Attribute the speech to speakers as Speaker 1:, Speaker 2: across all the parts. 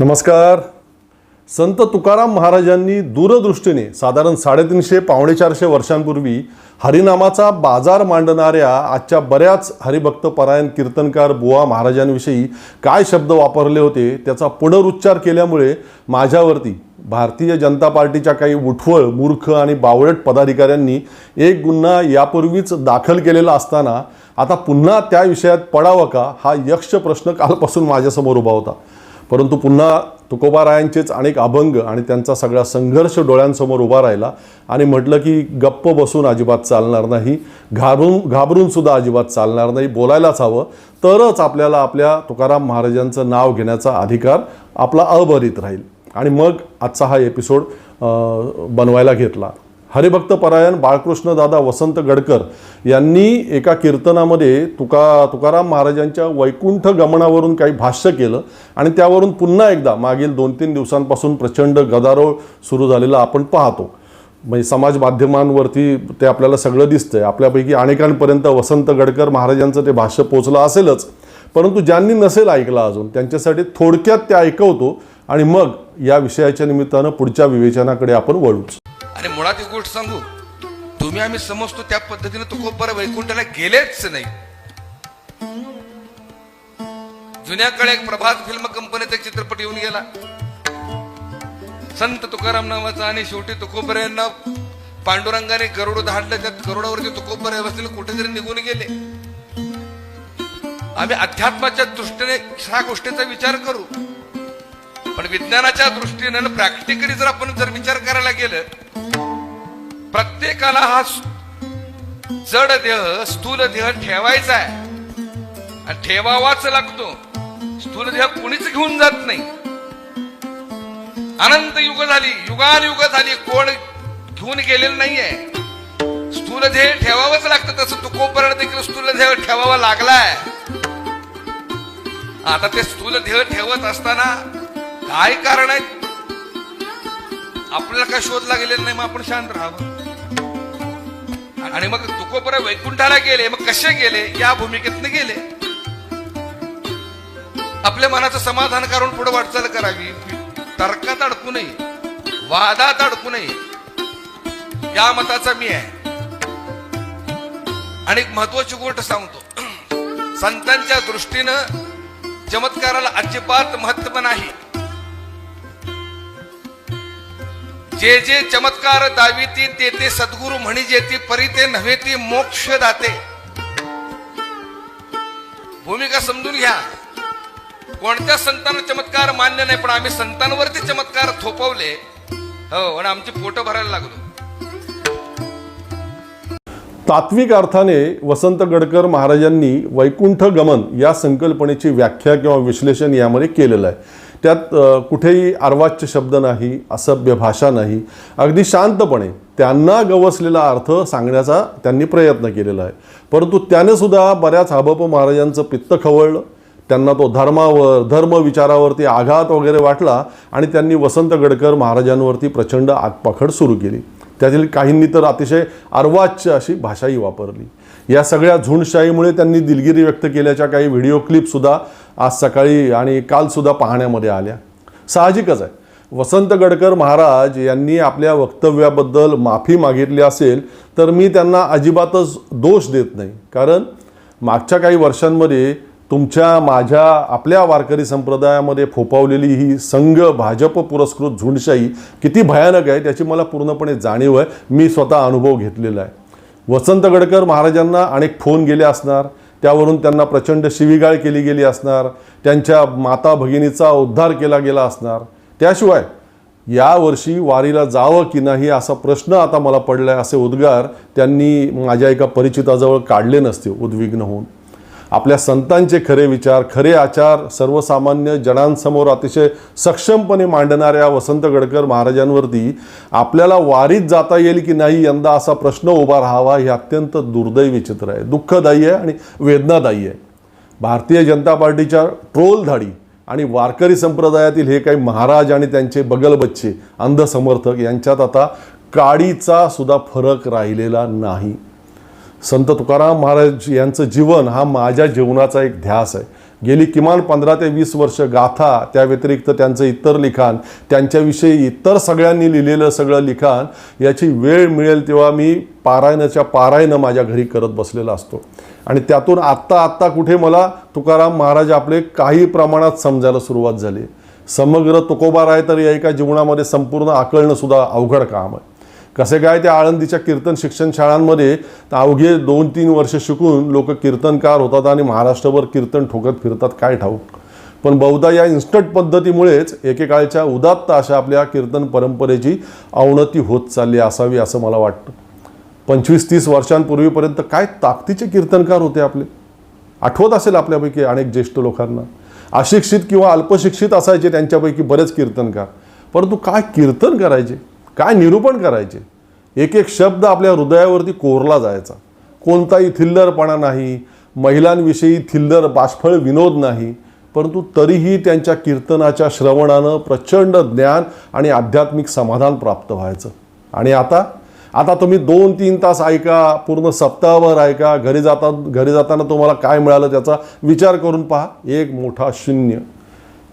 Speaker 1: नमस्कार. संत तुकाराम महाराजांनी दूरदृष्टीने साधारण साडेतीनशे पावणे चारशे वर्षांपूर्वी हरिनामाचा बाजार मांडणाऱ्या आजच्या बऱ्याच हरिभक्त परायण कीर्तनकार बुवा महाराजांविषयी काय शब्द वापरले होते त्याचा पुनरुच्चार केल्यामुळे माझ्यावरती भारतीय जनता पार्टीच्या काही उठवळ मूर्ख आणि बावळट पदाधिकाऱ्यांनी एक गुन्हा यापूर्वीच दाखल केलेला असताना आता पुन्हा त्या विषयात पडावं का हा यक्ष प्रश्न कालपासून माझ्यासमोर उभा होता. परंतु पुन्हा तुकोबारायांचेच अनेक अभंग आणि त्यांचा सगळा संघर्ष डोळ्यांसमोर उभा राहिला आणि म्हटलं की गप्प बसून अजिबात चालणार नाही घाबरून घाबरून सुद्धा अजिबात चालणार नाही बोलायलाच हवं. तरच आपल्याला आपल्या तुकाराम महाराजांचं नाव घेण्याचा अधिकार आपला अबरित राहील. आणि मग आजचा हा एपिसोड बनवायला घेतला. हरिभक्त परायण बाळकृष्ण दादा वसंत गडकर यांनी एका कीर्तनामध्ये तुका तुकाराम महाराजांच्या वैकुंठ गमनावरून काही भाष्य केलं आणि त्यावरून पुन्हा एकदा मागील दोन तीन दिवसांपासून प्रचंड गदारोळ सुरू झालेला आपण पाहतो. म्हणजे समाज माध्यमांवरती ते आपल्याला सगळं दिसतंय. आपल्यापैकी अनेकांपर्यंत वसंत गडकर महाराजांचं ते भाष्य पोचलं असेलच. परंतु ज्यांनी नसेल ऐकलं अजून त्यांच्यासाठी थोडक्यात ते ऐकवतो आणि मग या विषयाच्या निमित्तानं पुढच्या विवेचनाकडे आपण वळूच.
Speaker 2: आणि मुळात एक गोष्ट सांगू? तुम्ही आम्ही समजतो त्या पद्धतीने तो खूप बरं वैकुंठाला गेलेच नाही. जुन्या काळी एक प्रभात फिल्म कंपनीचा एक चित्रपट येऊन गेला. संत तुकाराम नावाचा आणि शेवटी तुकोबरे यांना पांडुरंगाने गरुड धाडलं त्या गरुडावरती तुकोबरे बसलेले कुठेतरी निघून गेले. आम्ही अध्यात्माच्या दृष्टीने ह्या गोष्टीचा विचार करू. पण विज्ञानाच्या दृष्टीने प्रॅक्टिकली जर आपण जर विचार करायला गेलं प्रत्येकाला हा जड देह स्थूल देह ठेवायचा आहे. आणि ठेवावाच लागतो. स्थूल देह कुणीच घेऊन जात नाही. अनंत युग झाली युगान युग झाली कोण घेऊन गेलेलं नाहीये. स्थूल देह ठेवावंच लागतं तसं तुकोपर्यंत देखील स्थूल देह ठेवावा लागलाय. आता ते स्थूल देह ठेवत असताना काय कारण आहे? आपल्याला काय शोधला गेलेला नाही मग आपण शांत राहावं. आणि मग तुकोपर वैकुंठाला गेले मग कसे गेले? या भूमिकेतनं गेले. आपल्या मनाचं समाधान करून पुढे वाटचाल करावी. तर्कात अडकू नये. वादात अडकू नये. या मताचा मी आहे. आणि एक महत्वाची गोष्ट सांगतो. संतांच्या दृष्टीनं चमत्काराला अजिबात महत्त्व नाही. जे जे चमत्कार दाविती ते ते सद्गुरु म्हणी जेती परी ते नव्हे ती मोक्ष दाते भूमिका समजून घ्या. कोणत्या संतांना चमत्कार मान्य नाही पण आम्ही संतांवरती चमत्कार थोपवले. हो आणि आमची पोट भरायला लागलो.
Speaker 1: तात्विक अर्थाने वसंत गडकर महाराजांनी वैकुंठ गमन या संकल्पनेची व्याख्या किंवा विश्लेषण यामध्ये केलेलं आहे. त्यात कुठेही अर्वाच्य शब्द नाही असभ्य भाषा नाही. अगदी शांतपणे त्यांना गवसलेला अर्थ सांगण्याचा त्यांनी प्रयत्न केलेला आहे. परंतु त्याने सुद्धा बऱ्याच हाबप महाराजांचं पित्त खवळलं. त्यांना तो धर्मावर धर्मविचारावरती आघात वगैरे वाटला आणि त्यांनी वसंत गडकर महाराजांवरती प्रचंड आगपाखड सुरू केली. त्यातील काहींनी तर अतिशय अर्वाच्य अशी भाषाही वापरली. या सगळ्या झुंडशाहीमुळे त्यांनी दिलगिरी व्यक्त केल्याच्या काही व्हिडिओ क्लिपसुद्धा आज सकाळी आणि कालसुद्धा पाहण्यामध्ये आल्या. साहजिकच आहे. वसंत गडकर महाराज यांनी आपल्या वक्तव्याबद्दल माफी मागितली असेल तर मी त्यांना अजिबातच दोष देत नाही. कारण मागच्या काही वर्षांमध्ये तुमच्या माझ्या आपल्या वारकरी संप्रदायामध्ये फोपावलेली ही संघ भाजप पुरस्कृत झुंडशाही किती भयानक आहे त्याची मला पूर्णपणे जाणीव आहे. मी स्वतः अनुभव घेतलेला आहे. वसंत गडकर महाराजांना अनेक फोन गेले असणार. त्यावरून त्यांना प्रचंड शिवीगाळ केली गेली असणार त्यांच्या माता भगिनीचा उद्धार केला गेला असणार. त्याशिवाय यावर्षी वारीला जावं की नाही असा प्रश्न आता मला पडलाय असे उद्गार त्यांनी माझ्या एका परिचिताजवळ काढले नसते उद्विग्न होऊन. आपल्या संतांचे खरे विचार खरे आचार सर्वसामान्य जणांसमोर अतिशय सक्षमपणे मांडणाऱ्या वसंत गडकर महाराजांवरती आपल्याला वारीत जाता येईल की नाही यंदा असा प्रश्न उभा राहावा हे अत्यंत दुर्दैवी विचित्र आहे. दुःखदायी आहे आणि वेदनादायी आहे. भारतीय जनता पार्टीच्या ट्रोल धाडी आणि वारकरी संप्रदायातील हे काही महाराज आणि त्यांचे बगलबच्चे अंध समर्थक यांच्यात आता काडीचा सुद्धा फरक राहिलेला नाही. संत तुकाराम महाराज यांचं जीवन हा माझ्या जीवनाचा एक ध्यास आहे. गेली किमान पंधरा ते वीस वर्ष गाथा त्या व्यतिरिक्त त्यांचं इतर लिखाण त्यांच्याविषयी इतर सगळ्यांनी लिहिलेलं सगळं लिखाण याची वेळ मिळेल तेव्हा मी पारायणाच्या पारायणं माझ्या घरी करत बसलेला असतो. आणि त्यातून आत्ता आत्ता कुठे मला तुकाराम महाराज आपले काही प्रमाणात समजायला सुरुवात झाली. समग्र तुकोबा राय तर या एका जीवनामध्ये संपूर्ण आकळणंसुद्धा अवघड काम आहे. कसे काय त्या आळंदीच्या कीर्तन शिक्षण शाळांमध्ये अवघे दोन तीन वर्ष शिकून लोक कीर्तनकार होतात आणि महाराष्ट्रभर कीर्तन ठोकत फिरतात काय ठाऊक. पण बहुधा या इन्स्टंट पद्धतीमुळेच एकेकाळच्या उदात्त अशा आपल्या कीर्तन परंपरेची अवनती होत चालली असावी असं मला वाटतं. पंचवीस तीस वर्षांपूर्वीपर्यंत काय ताकदीचे कीर्तनकार होते आपले? आठवत असेल आपल्यापैकी अनेक ज्येष्ठ लोकांना. अशिक्षित किंवा अल्पशिक्षित असायचे त्यांच्यापैकी बरेच कीर्तनकार. परंतु काय कीर्तन करायचे? काय निरूपण करायचे? एक एक शब्द आपल्या हृदयावरती कोरला जायचा. कोणताही थिल्लरपणा नाही महिलांविषयी थिल्लर बाष्फळ विनोद नाही परंतु तरीही त्यांच्या कीर्तनाच्या श्रवणानं प्रचंड ज्ञान आणि आध्यात्मिक समाधान प्राप्त व्हायचं. आणि आता? आता तुम्ही दोन तीन तास ऐका पूर्ण सप्ताहभर ऐका घरी जाता घरी जाताना तुम्हाला काय मिळालं त्याचा विचार करून पहा. एक मोठा शून्य.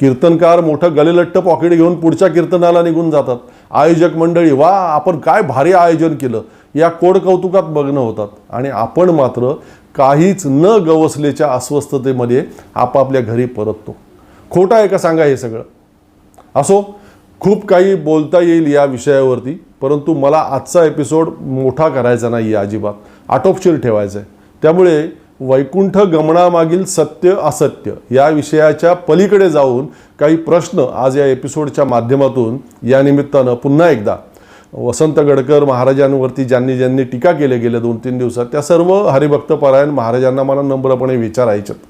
Speaker 1: कीर्तनकार मोठं गलेलट्ट पॉकेट घेऊन पुढच्या कीर्तनाला निघून जातात. आयोजक मंडळी वा आपण काय भारी आयोजन केलं. या कोड कौतुकात बघणं होतात. आणि आपण मात्र काहीच न गवसलेच्या अस्वस्थतेमध्ये आपापल्या घरी परततो. खोटं आहे का सांगा हे सगळं? असो खूप काही बोलता येईल या विषयावरती परंतु मला आजचा एपिसोड मोठा करायचा नाही आहे अजिबात. आटोपशीर ठेवायचा आहे त्यामुळे वैकुंठ गमनामागील सत्य असत्य या विषयाच्या पलीकडे जाऊन काही प्रश्न आज या एपिसोडच्या माध्यमातून या निमित्तानं पुन्हा एकदा वसंत गडकर महाराजांवरती ज्यांनी ज्यांनी टीका केल्या गेल्या दोन तीन दिवसात त्या सर्व हरिभक्तपरायण महाराजांना मला नम्रपणे विचारायच्यात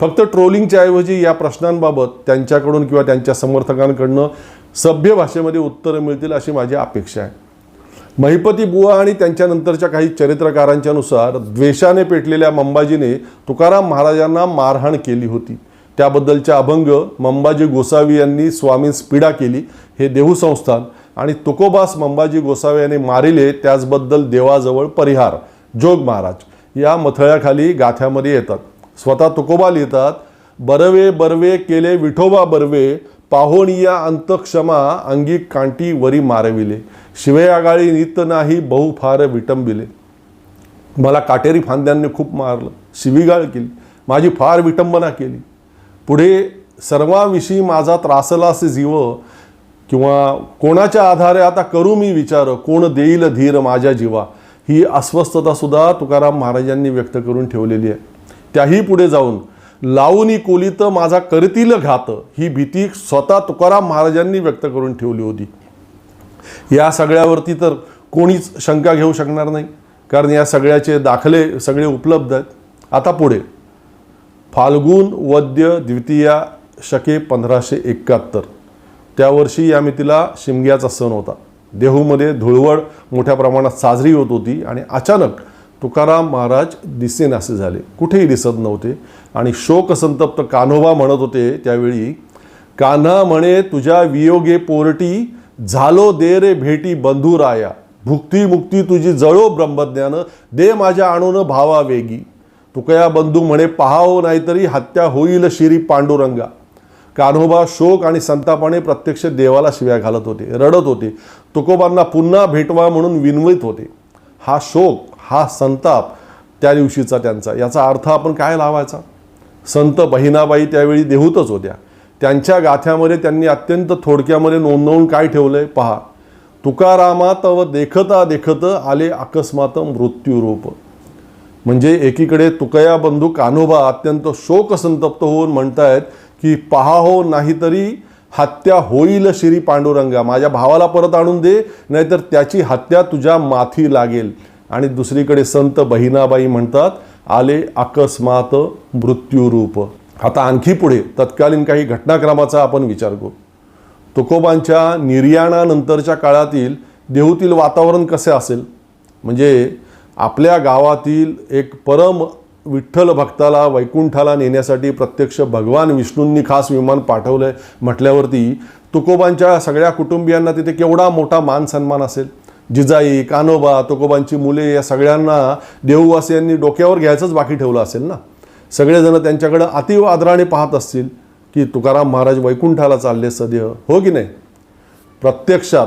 Speaker 1: फक्त ट्रोलिंगच्या ऐवजी या प्रश्नांबाबत त्यांच्याकडून किंवा त्यांच्या समर्थकांकडनं सभ्य भाषेमध्ये उत्तरं मिळतील अशी माझी अपेक्षा आहे. महिपती बुवा आणि त्यांच्यानंतरच्या काही चरित्रकारांच्या नुसार द्वेषाने पेटलेल्या मंबाजीने तुकाराम महाराजांना मारहाण केली होती. त्याबद्दलच्या अभंग मंबाजी गोसावी यांनी स्वामींस पीडा केली. हे देहू संस्थान आणि तुकोबास मंबाजी गोसावी यांनी मारिले त्याचबद्दल देवाजवळ परिहार. जोग महाराज या मथळ्याखाली गाथ्यामध्ये येतात. स्वतः तुकोबा लिहितात बरवे बरवे केले विठोबा बरवे पाहोणिया अंतक्षमा अंगी कांटी वरी मारविले. शिवे आगाळी नित नाही बहु फार विटंबिले. मला काटेरी फांद्यांनी खूप मारलं. शिवीगाळ केली. माझी फार विटंबना केली. पुढे सर्वांविषयी माझा त्रासला असे जीव किंवा कोणाच्या आधारे आता करू मी विचार कोण देईल धीर माझ्या जीवा? ही अस्वस्थतासुद्धा तुकाराम महाराजांनी व्यक्त करून ठेवलेली आहे. त्याही पुढे जाऊन लावूनी कोलीत माझा करतील घात. ही भीती स्वतः तुकाराम महाराजांनी व्यक्त करून ठेवली होती. या सगळ्यावरती तर कोणीच शंका घेऊ शकणार नाही. कारण या सगळ्याचे दाखले सगळे उपलब्ध आहेत. आता पुढे. फाल्गुन वद्य द्वितीया शके पंधराशे एकाहत्तर त्या वर्षी या मितीला शिमग्याचा सण होता. देहूमध्ये धुळवड मोठ्या प्रमाणात साजरी होत होती आणि अचानक तुकाराम महाराज दिसेनासे झाले. कुठेही दिसत नव्हते. आणि शोकसंतप्त कान्होबा म्हणत होते त्यावेळी कान्हा म्हणे तुझ्या वियोगे पोरटी झालो दे रे भेटी बंधुराया भुक्ती मुक्ती तुझी जळो ब्रह्मज्ञान दे माझ्या आणून भावा वेगी. तुकया बंधू म्हणे पहावो नाहीतरी हत्या होईल शिरी पांडुरंगा कान्होबा शोक आणि संतापाने प्रत्यक्ष देवाला शिव्या घालत होते रडत होते. तुकोबांना पुन्हा भेटवा म्हणून विनवित होते. हा शोक हा संताप त्या दिवशीचा त्यांचा. याचा अर्थ आपण काय लावायचा? संत बहिणाबाई त्यावेळी देहूतच होत्या. त्यांच्या गाथ्यामध्ये त्यांनी अत्यंत थोडक्यामध्ये नोंदवून काय ठेवलंय? पहा. तुकारामा तव देखता देखत आले अकस्मात मृत्यूरूप. म्हणजे एकीकडे तुकया बंधू कान्होबा अत्यंत शोकसंतप्त होऊन म्हणतायत की पहा हो नाहीतरी हत्या होईल श्री पांडुरंगा. माझ्या भावाला परत आणून दे नाहीतर त्याची हत्या तुझ्या माथी लागेल. आणि दुसरीकडे संत बहिणाबाई म्हणतात आले अकस्मात मृत्यूरूप. आता आणखी पुढे तत्कालीन काही घटनाक्रमाचा आपण विचार करू. तुकोबांच्या निर्याणानंतरच्या काळातील देहूतील वातावरण कसे असेल? म्हणजे आपल्या गावातील एक परम विठ्ठल भक्ताला वैकुंठाला नेण्यासाठी प्रत्यक्ष भगवान विष्णूंनी खास विमान पाठवलंय म्हटल्यावरती तुकोबांच्या सगळ्या कुटुंबियांना तिथे केवढा मोठा मान सन्मान असेल? जिजाई कानोबा तुकोबांची मुले या सगळ्यांना देहूवासियांनी डोक्यावर घ्यायचंच बाकी ठेवलं असेल ना? सगळेजण त्यांच्याकडं अतिव आदराने पाहत असतील की तुकाराम महाराज वैकुंठाला चालले सदेह हो की नाही? प्रत्यक्षात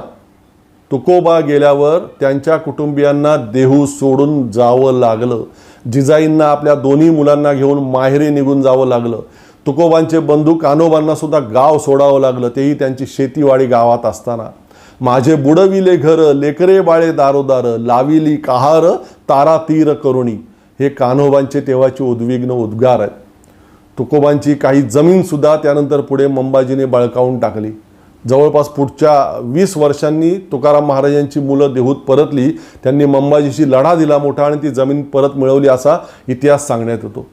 Speaker 1: तुकोबा गेल्यावर त्यांच्या कुटुंबियांना देहू सोडून जावं लागलं. जिजाईंना आपल्या दोन्ही मुलांना घेऊन माहेरी निघून जावं लागलं. तुकोबांचे बंधू कानोबांना सुद्धा गाव सोडावं लागलं. तेही त्यांची शेतीवाडी गावात असताना. माझे बुडविले घर लेकरे बाळे दारोदार लाविली कहार तारा तीर करुणी. हे कान्होबांचे तेव्हाचे उद्विग्न उद्गार आहेत. तुकोबांची काही जमीनसुद्धा त्यानंतर पुढे मंबाजीने बळकावून टाकली. जवळपास पुढच्या वीस वर्षांनी तुकाराम महाराजांची मुलं देहूत परतली त्यांनी मंबाजीशी लढा दिला मोठा आणि ती जमीन परत मिळवली असा इतिहास सांगण्यात येतो.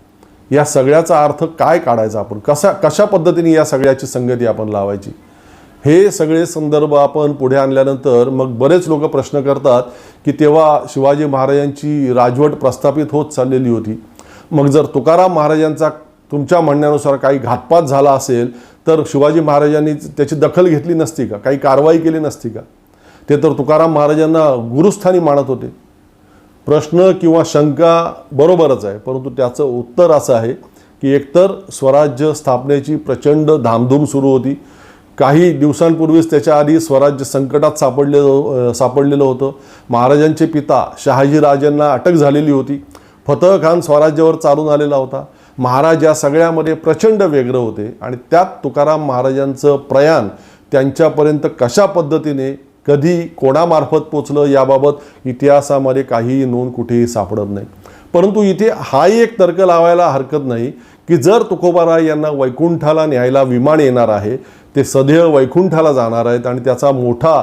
Speaker 1: या सगळ्याचा अर्थ काय काढायचा आपण? कसा कशा पद्धतीने या सगळ्याची संगती आपण लावायची? हे सगळे संदर्भ आपण पुढे आणल्यानंतर मग बरेच लोक प्रश्न करतात की तेव्हा शिवाजी महाराजांची राजवट प्रस्थापित होत चाललेली होती. मग जर तुकाराम महाराजांचा तुमच्या म्हणण्यानुसार काही घातपात झाला असेल तर शिवाजी महाराजांनी त्याची दखल घेतली नसती का? काही कारवाई केली नसती का? ते तर तुकाराम महाराजांना गुरुस्थानी मानत होते. प्रश्न किंवा शंका बरोबरच आहे परंतु त्याचं उत्तर असं आहे की एकतर स्वराज्य स्थापनेची प्रचंड धामधूम सुरू होती. काही दिवसांपूर्वीच त्याच्या आधी स्वराज्य संकटात सापडलेलं सापडलेलं होतं. महाराजांचे पिता शहाजीराजांना अटक झालेली होती. फतह खान स्वराज्यावर चालून आलेला होता. महाराज या सगळ्यामध्ये प्रचंड वेगळं होते आणि त्यात तुकाराम महाराजांचं प्रयाण त्यांच्यापर्यंत कशा पद्धतीने कधी कोणामार्फत पोचलं याबाबत इतिहासामध्ये काहीही नोंद कुठेही सापडत नाही. परंतु इथे हाही एक तर्क लावायला हरकत नाही की जर तुकोबाराय यांना वैकुंठाला न्यायला विमान येणार आहे ते सदैव वैकुंठाला जाणार आहेत आणि त्याचा मोठा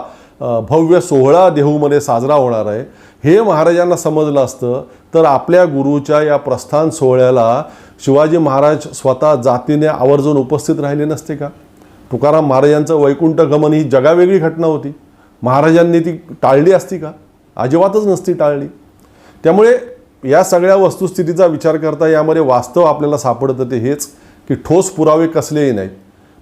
Speaker 1: भव्य सोहळा देहूमध्ये साजरा होणार आहे. हे महाराजांना समजलं असतं. तर आपल्या गुरुच्या या प्रस्थान सोहळ्याला शिवाजी महाराज स्वतः जातीने आवर्जून उपस्थित राहिले नसते का? तुकाराम महाराजांचं वैकुंठ गमन ही जगावेगळी घटना होती. महाराजांनी ती टाळली असती का? अजिबातच नसती टाळली. त्यामुळे या सगळ्या वस्तुस्थितीचा विचार करता यामध्ये वास्तव आपल्याला सापडतं ते हेच की ठोस पुरावे कसलेही नाहीत.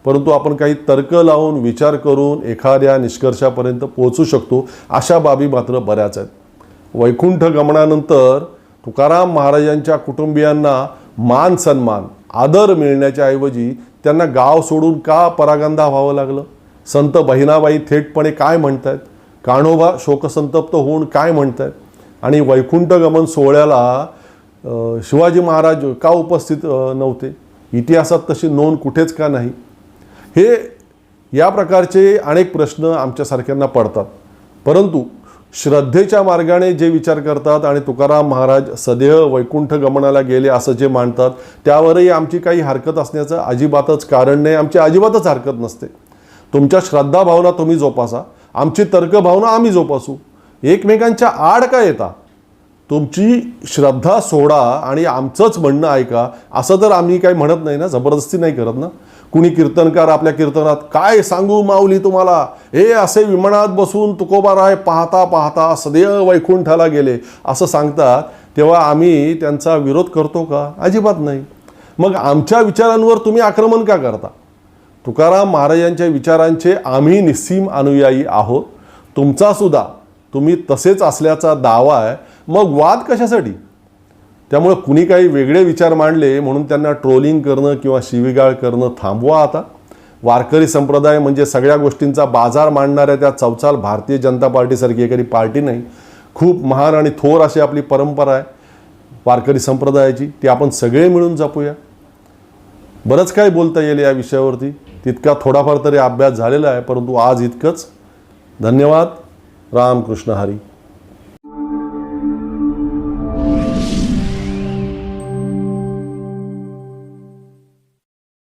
Speaker 1: परंतु आपण काही तर्क लावून विचार करून एखाद्या निष्कर्षापर्यंत पोहोचू शकतो अशा बाबी मात्र बऱ्याच आहेत. वैकुंठ गमनानंतर तुकाराम महाराजांच्या कुटुंबियांना मान सन्मान आदर मिळण्याच्या ऐवजी त्यांना गाव सोडून का परागंदा व्हावं लागलं? संत बहिणाबाई थेटपणे काय म्हणत आहेत कान्होबा शोकसंतप्त होऊन काय म्हणत आहेत आणि वैकुंठ गमन सोहळ्याला शिवाजी महाराज का उपस्थित नव्हते? इतिहासात तशी नोंद कुठेच का नाही? हे या प्रकारचे अनेक प्रश्न आमच्यासारख्यांना पडतात. परंतु श्रद्धेच्या मार्गाने जे विचार करतात आणि तुकाराम महाराज सदेह वैकुंठ गमनाला गेले असं जे मांडतात त्यावरही आमची काही हरकत असण्याचं अजिबातच कारण नाही आमची अजिबातच हरकत नसते. तुमच्या श्रद्धा भावना तुम्ही जोपासा आमची तर्कभावना आम्ही जोपासू. एकमेकांच्या आड का येता? तुमची श्रद्धा सोडा आणि आमचंच म्हणणं ऐका. असं तर आम्ही काही म्हणत नाही ना जबरदस्ती नाही करत ना. कुणी कीर्तनकार आपल्या कीर्तनात काय सांगू माऊली तुम्हाला? हे असे विमानात बसून तुकोबाराय पाहता पाहता सदैव वैकुंठाला गेले. असं सांगतात तेव्हा आम्ही त्यांचा विरोध करतो का? अजिबात नाही. मग आमच्या विचारांवर तुम्ही आक्रमण का करता? तुकाराम महाराजांच्या विचारांचे आम्ही निस्सीम अनुयायी आहोत. तुमचासुद्धा तुम्ही तसेच असल्याचा दावा आहे. मग वाद कशासाठी? त्यामुळे कुणी काही वेगळे विचार मांडले म्हणून त्यांना ट्रोलिंग करणं किंवा शिवीगाळ करणं थांबवा आता. वारकरी संप्रदाय म्हणजे सगळ्या गोष्टींचा बाजार मांडणाऱ्या त्या चौचाल भारतीय जनता पार्टीसारखी एखादी पार्टी नाही. खूप महान आणि थोर अशी आपली परंपरा आहे वारकरी संप्रदायाची. ती आपण सगळे मिळून जपूया. बरंच काय बोलता येईल या विषयावरती. तितका थोडाफार तरी अभ्यास झालेला आहे परंतु आज इतकंच. धन्यवाद. रामकृष्ण हरी।